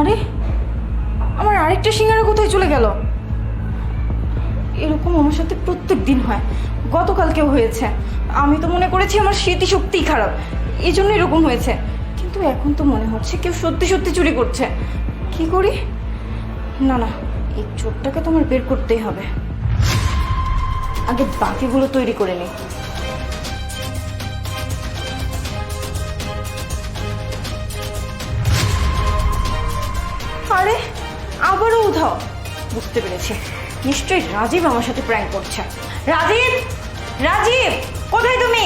আরে, আমার আরেকটা সিঙ্গারা কোথায় চলে গেল? এরকম আমার সাথে প্রত্যেক দিন হয়। গতকালকেও হয়েছে। আমি তো মনে করেছি আমার স্মৃতিশক্তিই খারাপ। এই জন্য এরকম হয়েছে। কিন্তু এখন তো মনে হচ্ছে কেউ সত্যি সত্যি চুরি করছে। কি করি? না না, এই চোরটাকে তো আমার বের করতেই হবে। আগে বাকিগুলো তৈরি করে নিই। আরে আবারও উধাও। বুঝতে পেরেছি। নিশ্চয়ই রাজীব আমার সাথে প্র্যাঙ্ক করছে। রাজীব! রাজীব! কোথায় তুমি?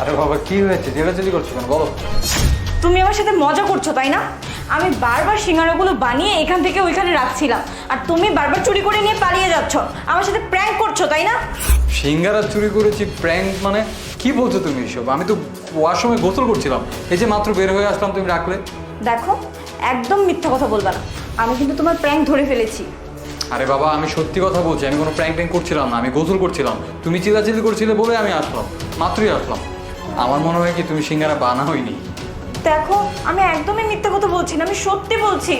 আরে বাবা কি হয়েছে? জেলাজেলি করছ কেন? বলো। তুমি আমার সাথে মজা করছ তাই না? আমি বারবার সিঙ্গারাগুলো বানিয়ে এখান থেকে ওইখানে রাখছিলাম। আর তুমি বারবার চুরি করে নিয়ে পালিয়ে যাচ্ছ। আমার সাথে প্র্যাঙ্ক করছ তাই না? সিঙ্গারা চুরি করেছি প্র্যাঙ্ক মানে কি বলছো তুমি এসব? আমি তো ওয়াশরুমে গোসল করছিলাম। এই যে মাত্র বের হয়ে আসলাম তুমি রাখলে। দেখো একদম মিথ্যা কথা বলবা না। আমি কিন্তু তোমার প্র্যাঙ্ক ধরে ফেলেছি। আরে বাবা আমি সত্যি কথা বলছি আমি কোনো প্র্যাঙ্ক ট্যাঙ্ক করছিলাম না আমি গোসল করছিলাম। তুমি চিল্লাচিল্লি করছিলে বলে আমি আসলাম মাত্রই আসলাম। আমার মনে হয় কি তুমি সিঙ্গারা বানা হয়নি। দেখো আমি একদমই মিথ্যা কথা বলছি না আমি সত্যি বলছি।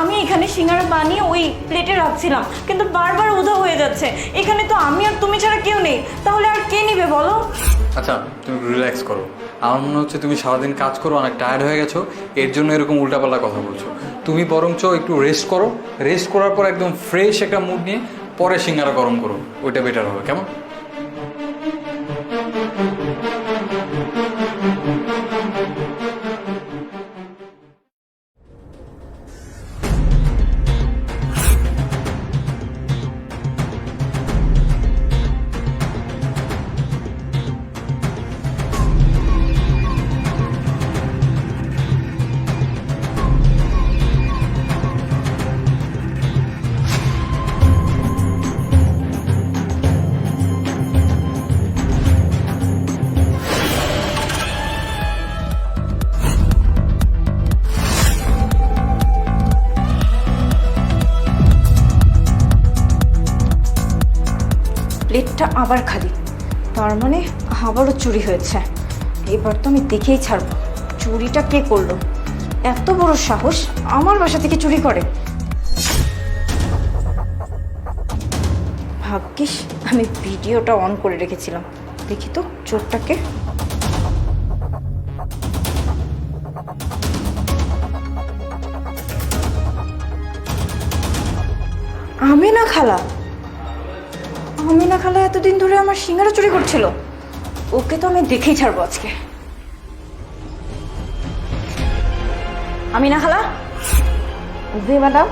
আমি এখানে সিঙ্গারা বানিয়ে ওই প্লেটে রাখছিলাম কিন্তু বারবার উধাও হয়ে যাচ্ছে। এখানে তো আমি আর তুমি ছাড়া কেউ নেই তাহলে আর কে নিবে বলো? আচ্ছা তুমি রিল্যাক্স করো। আমার মনে হচ্ছে তুমি সারাদিন কাজ করো, অনেক টায়ার্ড হয়ে গেছো, এর জন্য এরকম উল্টাপাল্টা কথা বলছো। তুমি বরঞ্চ একটু রেস্ট করো। রেস্ট করার পর একদম ফ্রেশ একটা মুড নিয়ে পরে সিঙ্গারা গরম করো, ওইটা বেটার হবে। কেমন? প্লেটটা আবার খালি। তার মানে আবারও চুরি হয়েছে। এবার তো আমি দেখেই ছাড়বো, চুরিটা কে করল? এত বড় সাহস আমার বাসা থেকে চুরি করে। ভাগ্যিস, আমি ভিডিওটা অন করে রেখেছিলাম। দেখি তো চোরটাকে আমি না খালা? আমিনা খালা এতদিন ধরে আমার সিঙ্গারা চুরি করছিল। ওকে তো আমি দেখেই ছাড়বো আজকে। আমিনা খালা? জি ম্যাডাম।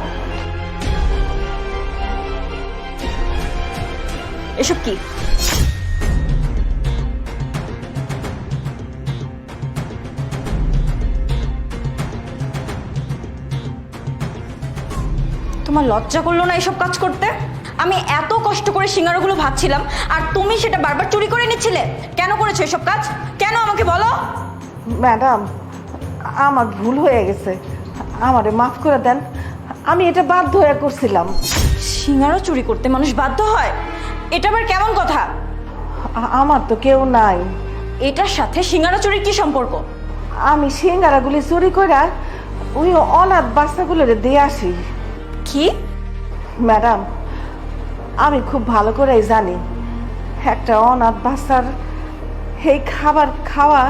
এসব কি? তোমার লজ্জা করল না এসব কাজ করতে? আমি এত কষ্ট করে সিঙ্গারাগুলো ভাবছিলাম আর তুমি সেটা বারবার চুরি করে নিচ্ছিলে কেন করেছ এসব কাজ? কেন আমাকে বলো? ম্যাডাম আমার ভুল হয়ে গেছে। আমারে মাফ করে দেন আমি এটা বাধ্য হয়ে করছিলাম। সিঙ্গারা চুরি করতে মানুষ বাধ্য হয়? এটা আবার কেমন কথা? আমার তো কেউ নাই। এটার সাথে সিঙ্গারা চুরির কি সম্পর্ক? আমি সিঙ্গারাগুলি চুরি করে ওই অনাথ বাচ্চাগুলোরে দিয়ে আসি। কি? ম্যাডাম আমি খুব ভালো করেই জানি। একটা অনাথ বাচ্চার এই খাবার খাওয়া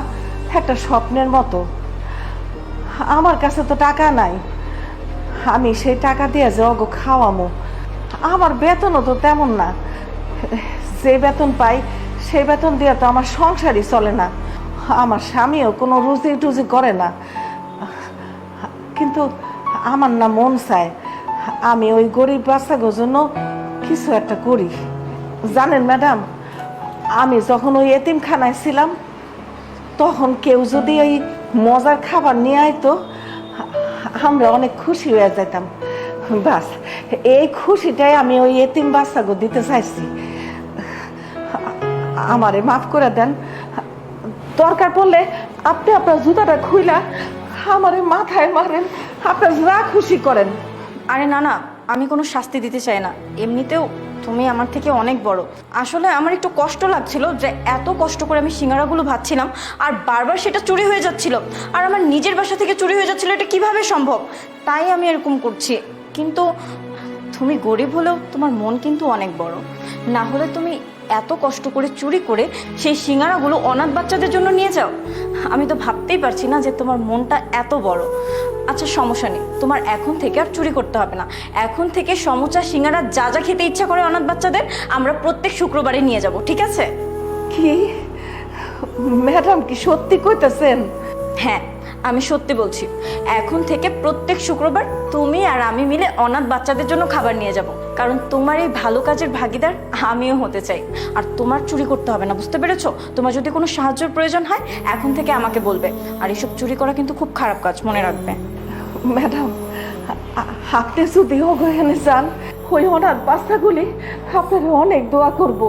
একটা স্বপ্নের মতো। আমার কাছে তো টাকা নাই। আমি সেই টাকা দিয়ে যে অগো খাওয়ামো, আমার বেতনও তো তেমন না। যে বেতন পাই, সেই বেতন দিয়ে তো আমার সংসারই চলে না। আমার স্বামীও কোনো রুজি টুজি করে না। কিন্তু আমার না মন চায়। আমি ওই গরিব বাচ্চাগুলোর জন্য কিছু একটা করি। জানেন ম্যাডাম, আমি যখন ওই এতিমখানায় ছিলাম, তখন কেউ যদি ওই মজার খাবার নিয়ে আইতো, আমরা অনেক খুশি হয়ে যেতাম। বাস, এই খুশিটাই আমি ওই এতিম বাচ্চাগো দিতে চাইছি। আমারে মাফ করে দেন। দরকার পড়লে আপনি আপনার জুতাটা খুইলা আমারে মাথায় মারেন, আপনার যা খুশি করেন। আরে না না আমি কোনো শাস্তি দিতে চাই না। এমনিতেও তুমি আমার থেকে অনেক বড়। আসলে আমার একটু কষ্ট লাগছিল যে এত কষ্ট করে আমি সিঙ্গারাগুলো ভাবছিলাম আর বারবার সেটা চুরি হয়ে যাচ্ছিল। আর আমার নিজের বাসা থেকে চুরি হয়ে যাচ্ছিল, এটা কীভাবে সম্ভব? তাই আমি এরকম করছি। কিন্তু তুমি গরিব হলেও তোমার মন কিন্তু অনেক বড়। না হলে তুমি এত কষ্ট করে চুরি করে সেই সিঙ্গারাগুলো অনাথ বাচ্চাদের জন্য নিয়ে যাও। আমি তো ভাবতেই পারছি না যে তোমার মনটা এত বড়। আচ্ছা সমস্যা নেই। তোমার এখন থেকে আর চুরি করতে হবে না। এখন থেকে সমোচা সিঙ্গারা যা যা খেতে ইচ্ছা করে অনাথ বাচ্চাদের আমরা প্রত্যেক শুক্রবারে নিয়ে যাব ঠিক আছে? কি? ম্যাডাম কি সত্যি কইতেছেন? হ্যাঁ আমি সত্যি বলছি। এখন থেকে প্রত্যেক শুক্রবার তুমি আর আমি মিলে অনাথ বাচ্চাদের জন্য খাবার নিয়ে যাব। কারণ তোমার এই ভালো কাজের ভাগিদার আমিও হতে চাই। আর তোমার চুরি করতে হবে না, বুঝতে পেরেছ? তোমার যদি কোনো সাহায্যের প্রয়োজন হয়, এখন থেকে আমাকে বলবে। আর এসব চুরি করা কিন্তু খুব খারাপ কাজ, মনে রাখবে। ম্যাডাম, আপনি যদি ওখানে যান, ওই ওনার বাচ্চাগুলি আপনাকে অনেক দোয়া করব।